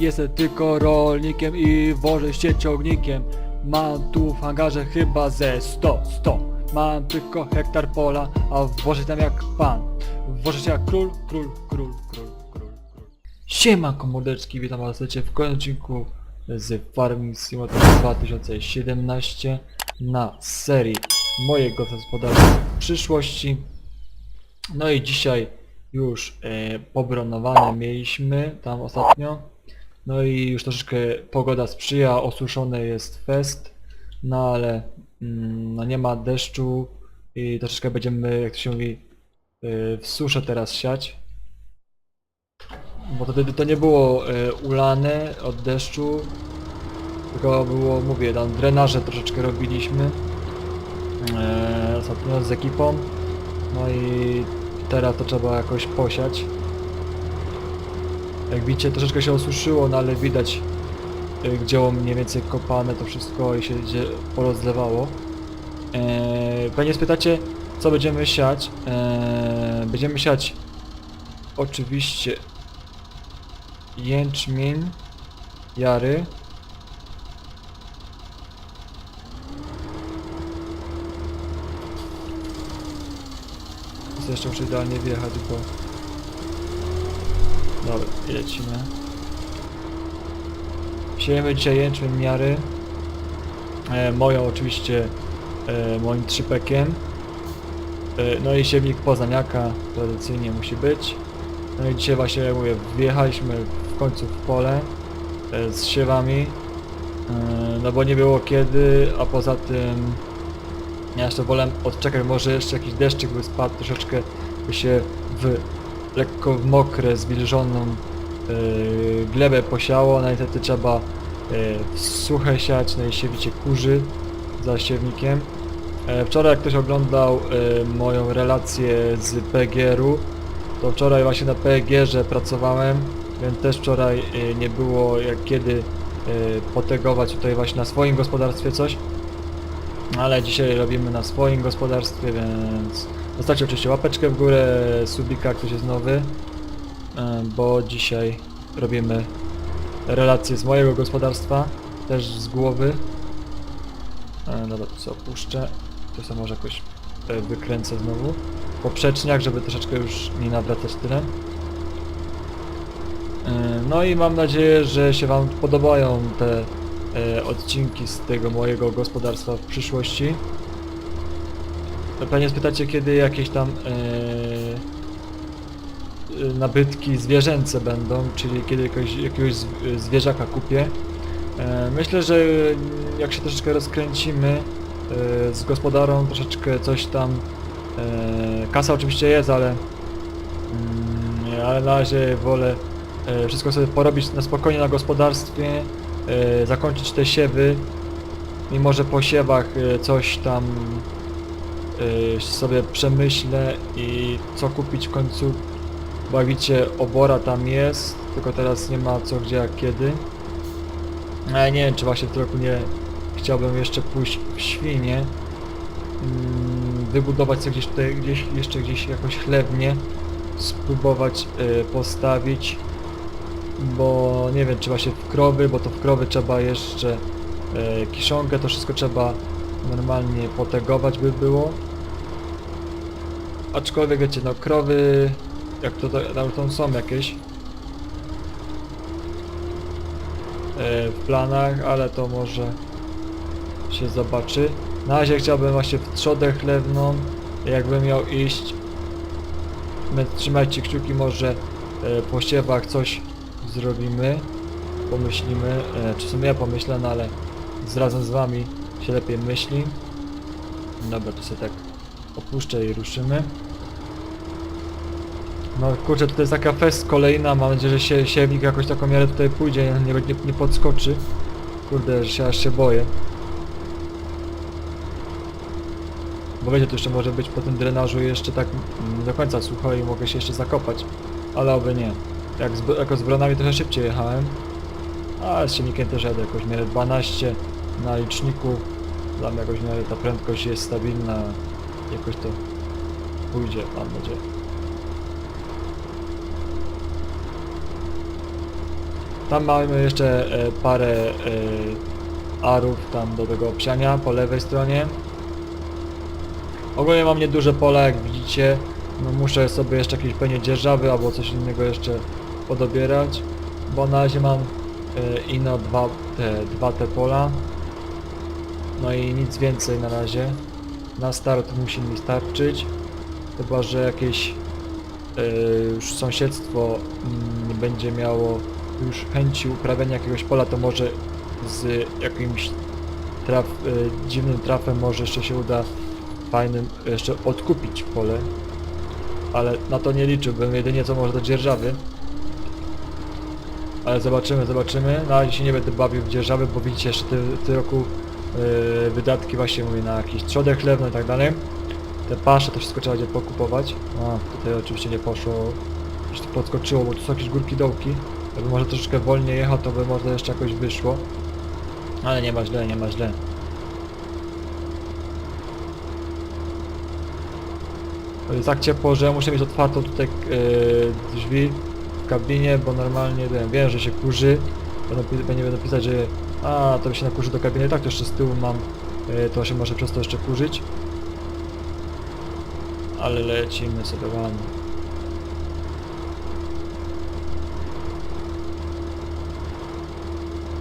Jestem tylko rolnikiem i wożę się ciągnikiem. Mam tu w hangarze chyba ze 100, 100. Mam tylko hektar pola, a wożę tam jak pan. Wożę się jak król, król, król, król, król, król. Siema witam was w kolejnym odcinku z Farming Simulator 2017 na serii mojego gospodarstwa przyszłości. No i dzisiaj już e, pobronowane mieliśmy tam ostatnio. No i już troszeczkę pogoda sprzyja, osuszony jest fest, no ale mm, no nie ma deszczu i troszeczkę będziemy, jak to się mówi, e, w suszę teraz siać. Bo to to nie było e, ulane od deszczu, tylko było, mówię, tam drenaże troszeczkę robiliśmy ostatnio z ekipą. No i teraz to trzeba jakoś posiać. Jak widzicie troszeczkę się osuszyło, no ale widać y, gdzie było mniej więcej kopane to wszystko i się gdzie porozlewało. Eee, pewnie spytacie co będziemy siać. Eee, będziemy siać oczywiście jęczmień, jary. Jeszcze muszę idealnie wjechać, bo... Dobra, lecimy. Siejemy dzisiaj jęczmień miary. E, moją oczywiście, e, moim trzypekiem. E, no i siewnik poznaniaka, tradycyjnie musi być. No i dzisiaj właśnie, mówię, wjechaliśmy w końcu w pole e, z siewami. E, no bo nie było kiedy, a poza tym ja jeszcze wolę odczekać, może jeszcze jakiś deszczyk by spadł, troszeczkę by się w lekko mokre, zwilżoną yy, glebę posiało, no niestety trzeba w suche siać, no i siewicie kurzy za siewnikiem. E, wczoraj jak ktoś oglądał e, moją relację z PGR-u, to wczoraj właśnie na PGR-ze pracowałem, więc też wczoraj e, nie było jak kiedy e, potegować tutaj właśnie na swoim gospodarstwie coś. Ale dzisiaj robimy na swoim gospodarstwie, więc zostawcie oczywiście łapeczkę w górę, subika, ktoś jest nowy, e, bo dzisiaj robimy relacje z mojego gospodarstwa, też z głowy. Dobra, to co opuszczę, to sobie może jakoś e, wykręcę znowu. Poprzeczniak, żeby troszeczkę już nie nawracać tyle. E, No i mam nadzieję, że się Wam podobają te odcinki z tego mojego gospodarstwa w przyszłości. Pewnie spytacie, kiedy jakieś tam e, e, nabytki zwierzęce będą, czyli kiedy jakiegoś, jakiegoś z- zwierzaka kupię. E, myślę, że jak się troszeczkę rozkręcimy e, z gospodarą, troszeczkę coś tam, e, kasa oczywiście jest, ale, mm, ale na razie wolę e, wszystko sobie porobić na spokojnie na gospodarstwie, e, zakończyć te siewy i może po siewach e, coś tam e, sobie przemyślę i co kupić w końcu, widzicie obora tam jest, tylko teraz nie ma co, gdzie, jak, kiedy. Ale nie wiem, czy właśnie w tym roku nie chciałbym jeszcze pójść w świnie, mm, wybudować sobie gdzieś tutaj, gdzieś, jeszcze gdzieś jakoś chlewnie, spróbować e, postawić, bo nie wiem, czy właśnie w krowy, bo to w krowy trzeba jeszcze e, kiszonkę, to wszystko trzeba normalnie potegować by było. Aczkolwiek wiecie, no krowy, jak to tam, są jakieś e, w planach, ale to może się zobaczy. Na razie chciałbym właśnie w trzodę chlewną, jakbym miał iść. Trzymajcie kciuki, może e, po siewach coś zrobimy, pomyślimy, e, czy w ja pomyślę, no ale razem z wami się lepiej myśli. Dobra, to sobie tak opuszczę i ruszymy. No kurczę, to jest taka fest kolejna, mam nadzieję, że się siewnik jakoś taką miarę tutaj pójdzie, nie, nie, nie podskoczy. Kurde, że się aż się boję. Bo wiecie, to jeszcze może być po tym drenażu jeszcze tak mm, do końca sucho i mogę się jeszcze zakopać. Ale oby nie. Jak z, jako z bronami trochę szybciej jechałem. A z silnikiem też jadę jakoś miarę 12 na liczniku. Dla mnie jakoś miarę ta prędkość jest stabilna. Jakoś to pójdzie, mam nadzieję. Tam mamy jeszcze e, parę e, arów tam do tego obsiania po lewej stronie. Ogólnie mam nieduże pola, jak widzicie. No muszę sobie jeszcze jakieś pewnie dzierżawy albo coś innego jeszcze podobierać. Bo na razie mam e, ino dwa te, dwa te pola. No i nic więcej na razie. Na start musi mi starczyć. Chyba, że jakieś e, już sąsiedztwo mm, będzie miało już chęci uprawiania jakiegoś pola, to może z jakimś traf, e, dziwnym trafem może jeszcze się uda fajnym jeszcze odkupić pole. Ale na to nie liczyłbym, jedynie co może do dzierżawy. Ale zobaczymy, zobaczymy. Na razie się nie będę bawił w dzierżawy, bo widzicie jeszcze w tym roku e, wydatki właśnie mówię na jakieś trzodę chlewne i tak dalej. Te pasze to wszystko trzeba będzie pokupować. A, tutaj oczywiście nie poszło. To podskoczyło, bo tu są jakieś górki dołki. Jakby może troszeczkę wolniej jechał, to by może jeszcze jakoś wyszło. Ale nie ma źle, nie ma źle. To jest tak ciepło, że muszę mieć otwartą tutaj e, drzwi w kabinie, bo normalnie wiem, wiem że się kurzy. Będą, będzie będę pisać, że a to się nakurzy do kabiny, tak to jeszcze z tyłu mam, e, to się może przez to jeszcze kurzyć. Ale lecimy sobie ładnie.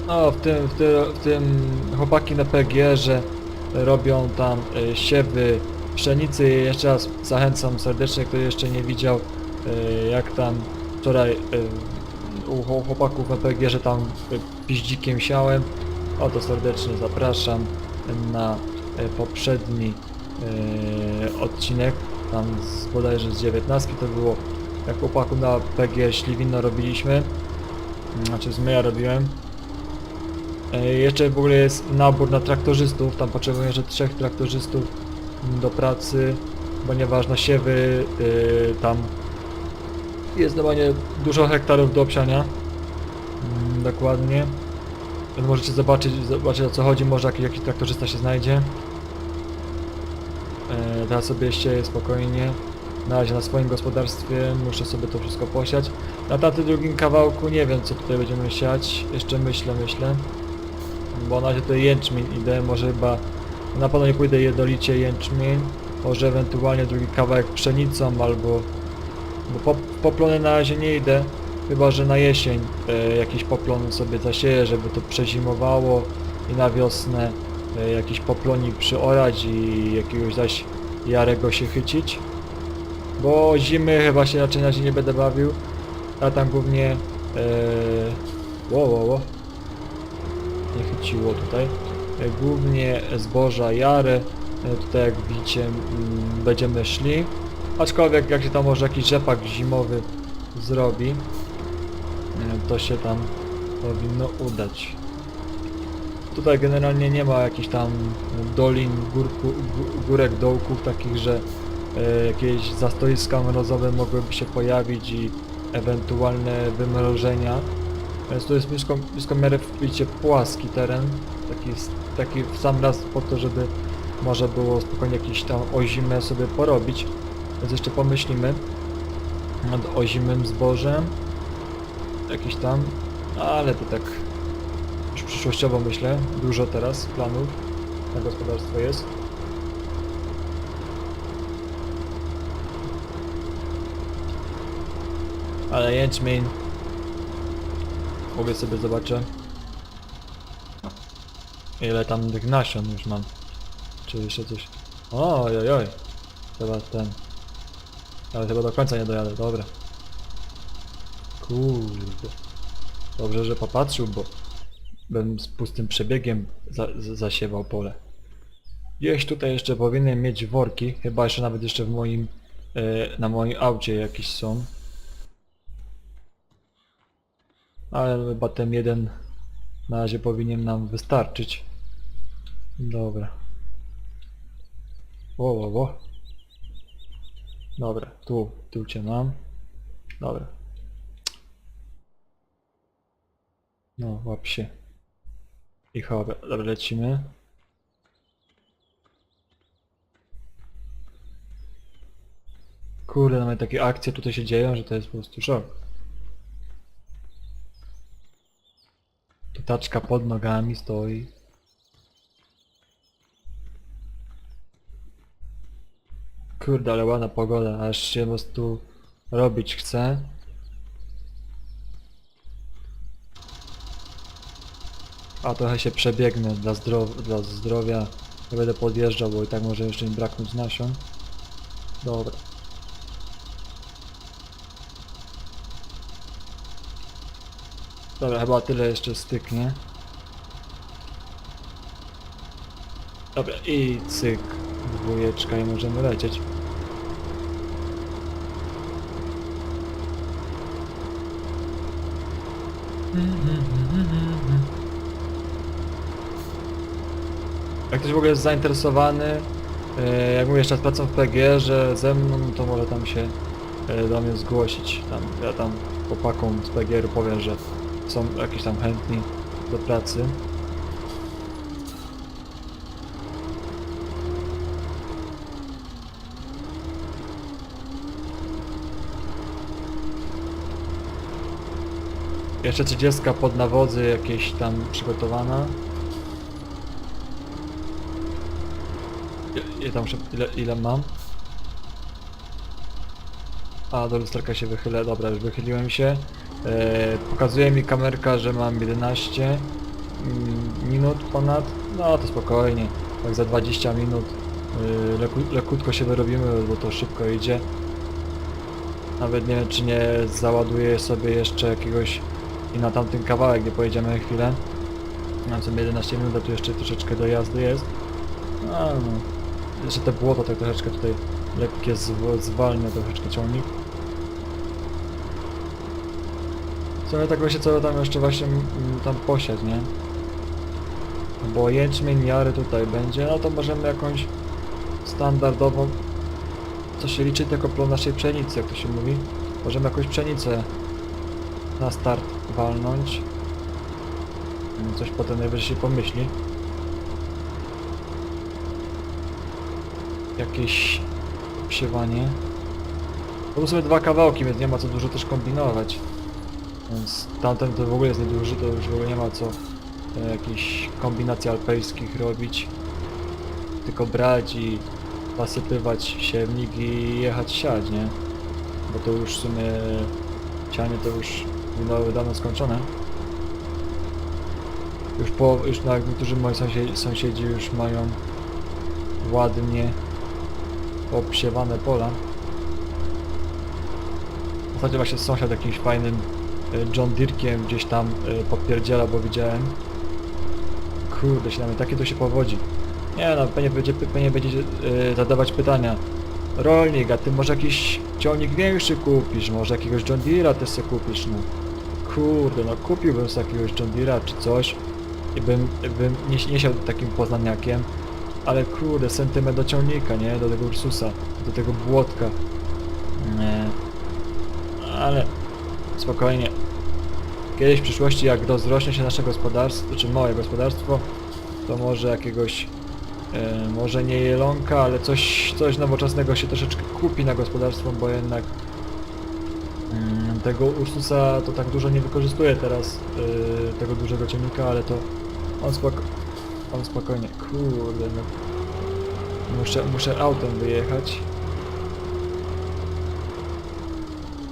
No, w tym, w, tym, w tym chłopaki na PG, że robią tam e, siewy pszenicy. Jeszcze raz zachęcam serdecznie, kto jeszcze nie widział, e, jak tam wczoraj u chł- chłopaków na PG, że tam e, piździkiem siałem. O to serdecznie zapraszam na e, poprzedni e, odcinek, tam z, bodajże z 19 to było, jak chłopaków na PG śliwino robiliśmy, znaczy z ja robiłem. E, Jeszcze w ogóle jest nabór na traktorzystów, tam potrzebuję jeszcze trzech traktorzystów do pracy, ponieważ na siewy y, tam jest normalnie dużo hektarów do obsiania. Mm, Dokładnie. Więc Możecie zobaczyć, zobaczyć o co chodzi, może jakiś, jakiś traktorzysta się znajdzie. E, teraz sobie sieję spokojnie. Na razie na swoim gospodarstwie muszę sobie to wszystko posiać. Na tamtym drugim kawałku nie wiem co tutaj będziemy siać. Jeszcze myślę, myślę. Bo na razie tutaj jęczmień idę, może chyba na pewno nie pójdę jednolicie jęczmień. Może ewentualnie drugi kawałek pszenicą albo... Bo po, poplony na razie nie idę. Chyba, że na jesień e, jakieś poplony sobie zasieję, żeby to przezimowało i na wiosnę e, jakiś poplonik przyorać i jakiegoś zaś jarego się chycić. Bo zimy chyba się raczej na razie nie będę bawił. A tam głównie... E, wo, wo, wo. Nie chyciło tutaj. E, głównie zboża, jary. E, tutaj jak widzicie mm, będziemy szli. Aczkolwiek jak się tam może jakiś rzepak zimowy zrobi, e, to się tam powinno udać. Tutaj generalnie nie ma jakichś tam dolin, górku, gó- górek, dołków takich, że e, jakieś zastoiska mrozowe mogłyby się pojawić i ewentualne wymrożenia. Więc to jest blisko, blisko miarę widzicie, płaski teren, taki, taki w sam raz po to, żeby można było spokojnie jakieś tam ozimę sobie porobić. Więc jeszcze pomyślimy nad ozimym zbożem. Jakiś tam, ale to tak już przyszłościowo myślę. Dużo teraz planów na gospodarstwo jest. Ale jęczmień Mogę sobie zobaczę ile tam tych nasion już mam. Czy jeszcze coś. Oj, oj, oj. Chyba ten. Ale chyba do końca nie dojadę, dobra. Kurde. Dobrze, że popatrzył, bo bym z pustym przebiegiem za, zasiewał pole. Gdzieś tutaj jeszcze powinien mieć worki, chyba jeszcze nawet jeszcze w moim, e, na moim aucie jakieś są. Ale chyba ten jeden na razie powinien nam wystarczyć. Dobra. Wo, wo, wo. Dobra, tu, tu cię mam. Dobra. No, łap się. I chowę. Dobra, lecimy. Kurde, nawet takie akcje tutaj się dzieją, że to jest po prostu szok. Taczka pod nogami stoi. Kurde, ale ładna pogoda, aż się po prostu robić chce. A trochę się przebiegnę dla, dla zdrowia. Nie będę podjeżdżał, bo i tak może jeszcze mi braknąć nasion. Dobra. Dobra, chyba tyle jeszcze styknie. Dobra, i cyk. Dwójeczka i możemy lecieć. Jak ktoś w ogóle jest zainteresowany, e, jak mówię jeszcze raz pracą w PG, że ze mną, to może tam się e, do mnie zgłosić. Tam, ja tam chłopakom z PGR powiem, że są jakieś tam chętni do pracy. Jeszcze 30 pod nawozy jakieś tam przygotowana. Tam ile, ile mam? A, do lusterka się wychylę, dobra, już wychyliłem się. E, pokazuje mi kamerka, że mam 11 mm, minut ponad. No to spokojnie, tak za 20 minut e, leku, lekutko się wyrobimy, bo to szybko idzie. Nawet nie wiem, czy nie załaduję sobie jeszcze jakiegoś i na tamten kawałek, gdzie pojedziemy chwilę. Mam sobie 11 minut, a tu jeszcze troszeczkę do jazdy jest. A, no. Jeszcze te błoto tak troszeczkę tutaj lekkie zw zwalnia troszeczkę ciągnik. W sumie tak właśnie co tam jeszcze właśnie tam posiać, nie? Bo jęczmień jary tutaj będzie, no to możemy jakąś standardową, co się liczy jako plon naszej pszenicy, jak to się mówi. Możemy jakąś pszenicę na start walnąć. Mm, Coś potem najwyżej pomyśli. Jakieś psiewanie. To są dwa kawałki, więc nie ma co dużo też kombinować. Więc tamten to w ogóle jest nieduży, to już w ogóle nie ma co e, jakichś kombinacji alpejskich robić. Tylko brać i zasypywać siewnik i jechać siać, nie? Bo to już w sumie to już no, dawno skończone. Już po, już na niektórzy moi sąsiedzi, sąsiedzi już mają ładnie obsiewane pola. Ostatnio właśnie sąsiad jakimś fajnym e, John Deerekiem gdzieś tam e, podpierdziela, bo widziałem. Kurde, się na mnie takie to się powodzi. Nie no, pewnie będzie, pewnie będzie e, zadawać pytania. Rolnik, a ty może jakiś ciągnik większy kupisz, może jakiegoś John Deere'a też sobie kupisz, no. Kurde, no kupiłbym sobie jakiegoś John czy coś i bym, bym nie, nie siadł takim poznaniakiem, ale kurde, sentyment do ciągnika, nie? Do tego Ursusa, do tego błotka. Nie. Ale spokojnie. Kiedyś w przyszłości, jak rozrośnie się nasze gospodarstwo, czy małe gospodarstwo, to może jakiegoś, e, może nie jelonka, ale coś, coś nowoczesnego się troszeczkę kupi na gospodarstwo, bo jednak mm, tego Ursusa to tak dużo nie wykorzystuje teraz, e, tego dużego ciągnika, ale to on, spoko on spokojnie, kurde, no. Muszę, muszę autem wyjechać.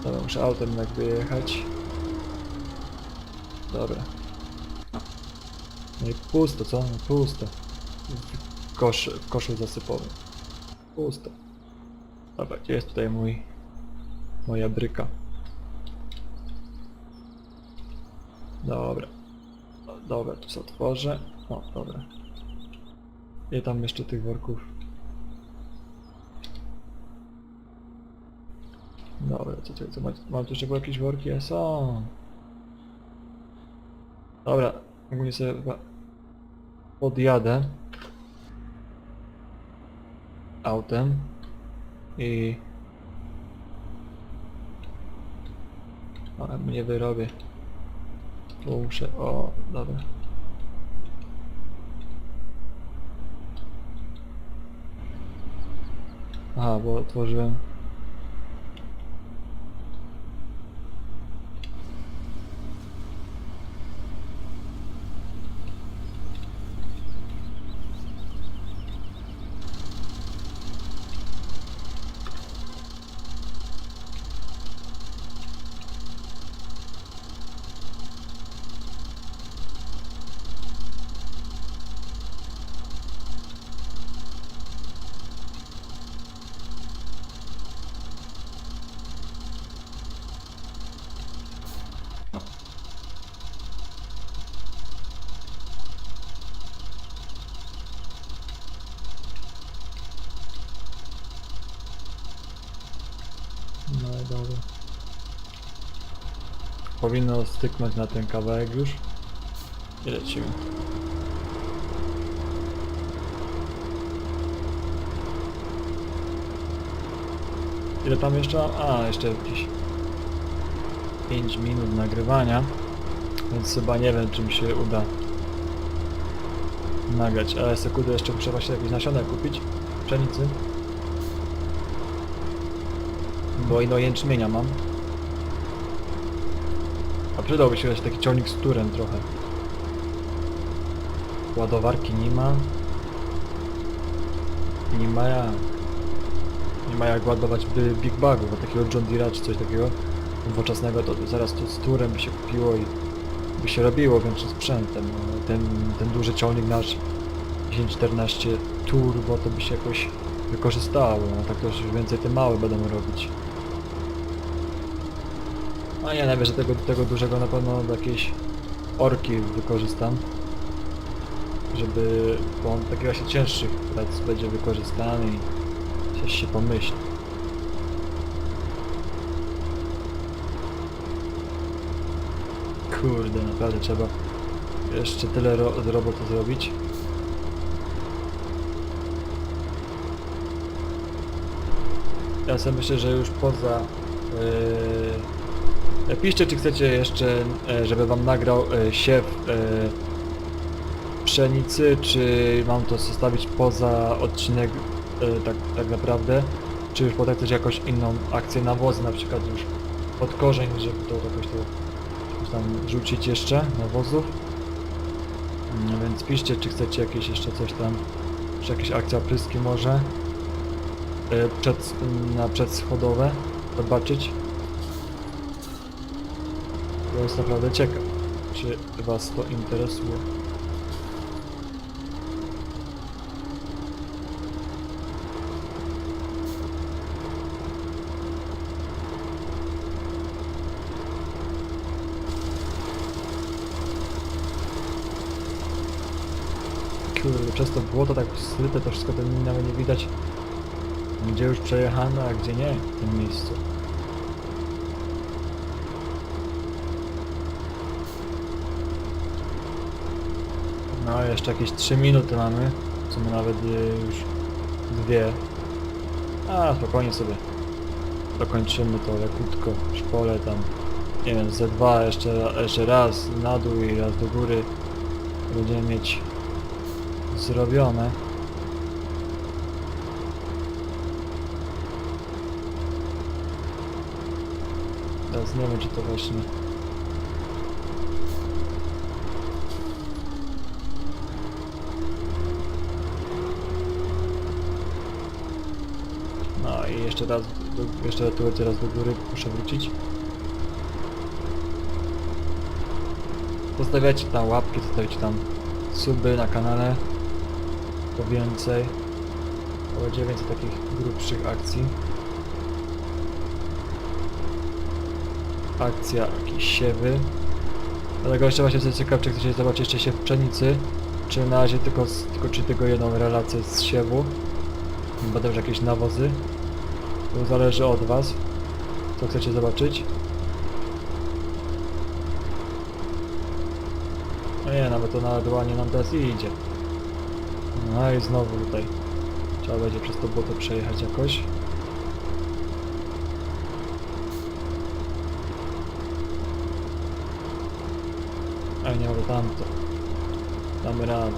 Dobra, muszę autem jednak wyjechać. Dobra. No i pusto, co? No pusto. W, kosz, w. Pusto. Dobra, gdzie jest tutaj mój... Moja bryka? Dobra. Dobra, tu sobie otworzę. O, dobra. Ile tam jeszcze tych worków? Dobra, co co ma, mam tu jeszcze jakieś worki? E, Są. Dobra, ogólnie sobie chyba podjadę autem i ale mnie wyrobię. Tu muszę, o, dobra. Aha, bo otworzyłem. Powinno styknąć na ten kawałek już. I lecimy. Ile tam jeszcze? A, jeszcze jakieś 5 minut nagrywania. Więc chyba nie wiem, czy mi się uda nagrać. Ale sekundę jeszcze muszę właśnie jakieś nasiona kupić. Pszenicy. Bo ino jęczmienia mam. A przydałby się taki ciągnik z turem trochę. Ładowarki nie ma. Nie ma jak. Nie ma jak ładować by Big Bagów, a takiego John Deere'a czy coś takiego nowoczesnego, to zaraz to z turem by się kupiło i by się robiło większym sprzętem. No, Ten, ten duży ciągnik nasz 1014 Turbo to by się jakoś wykorzystało, no tak to już więcej te małe będą robić. A nie, najwyżej tego, tego dużego na pewno do jakiejś orki wykorzystam. Żeby, bo on taki właśnie cięższy prac będzie wykorzystany i coś się pomyśli. Kurde, naprawdę trzeba jeszcze tyle ro roboty zrobić. Ja sobie myślę, że już poza... Yy, piszcie, czy chcecie jeszcze, e, żeby wam nagrał e, siew e, pszenicy, czy mam to zostawić poza odcinek tak, tak naprawdę, czy już chcecie jakąś inną akcję nawozy, na przykład już pod korzeń, żeby to jakoś to jakoś tam rzucić jeszcze nawozów. Mm, Więc piszcie, czy chcecie jakieś jeszcze coś tam, czy jakieś akcja pryski może przed, na przedschodowe zobaczyć. To jest naprawdę ciekaw, czy was to interesuje. Kurde, przez to błoto tak zryte, to wszystko to nawet nie widać gdzie już przejechano, a gdzie nie w tym miejscu. No jeszcze jakieś 3 minuty mamy, w sumie nawet y, już dwie. A spokojnie sobie dokończymy to lekutko, szpole tam, nie wiem, ze dwa jeszcze, jeszcze raz na dół i raz do góry będziemy mieć zrobione. Teraz nie wiem czy to właśnie No i jeszcze raz, do, jeszcze tu teraz do góry muszę wrócić. Zostawiacie tam łapki, zostawiacie tam suby na kanale. Po więcej. To będzie więcej takich grubszych akcji. Akcja, jakieś siewy. Dlatego jeszcze właśnie jestem ciekaw, czy chcecie zobaczyć jeszcze siew pszenicy, czy na razie tylko, tylko czy tylko jedną relację z siewu. Będą już jakieś nawozy. To zależy od was, co chcecie zobaczyć. No nie, nawet to ładnie nam teraz idzie. No i znowu tutaj. Trzeba będzie przez to błoto przejechać jakoś. A nie mogę tamto. Damy radę.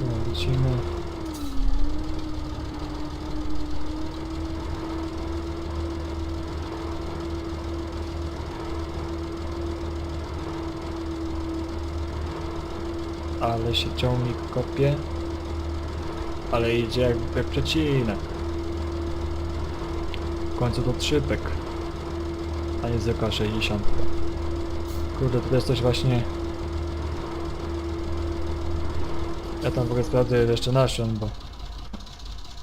No, lecimy. Ale się ciągnik kopie. Ale idzie jak, jak przecinek. W końcu to trzypek. A nie zwykła 60. Kurde, to jest coś właśnie... Ja tam w ogóle sprawdzę ile jeszcze nasion, bo...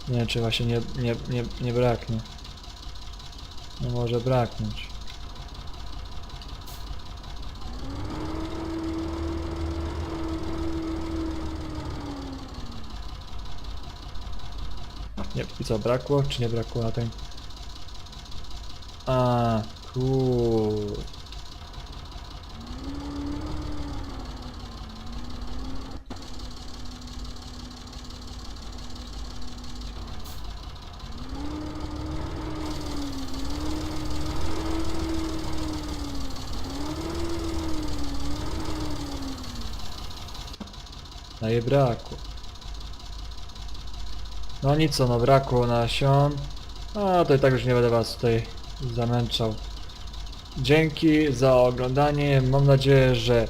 Nie wiem, czy właśnie nie, nie, nie, nie braknie. Nie może braknąć. Nie, I co, brakło czy nie brakło na ten? A, kur... No i brakło. No nic, no brakło nasion. A to i tak już nie będę was tutaj zamęczał. Dzięki za oglądanie. Mam nadzieję, że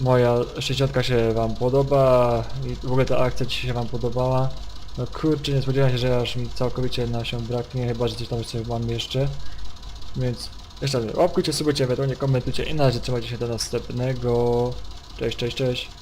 moja 60 się wam podoba i w ogóle ta akcja ci się wam podobała. No kurczę, nie spodziewałem się, że aż mi całkowicie nasion braknie, chyba że coś tam sobie mam jeszcze. Więc jeszcze raz, łapkujcie, subujcie, ewentualnie komentujcie i na razie trzymajcie się do następnego. Cześć, cześć, cześć.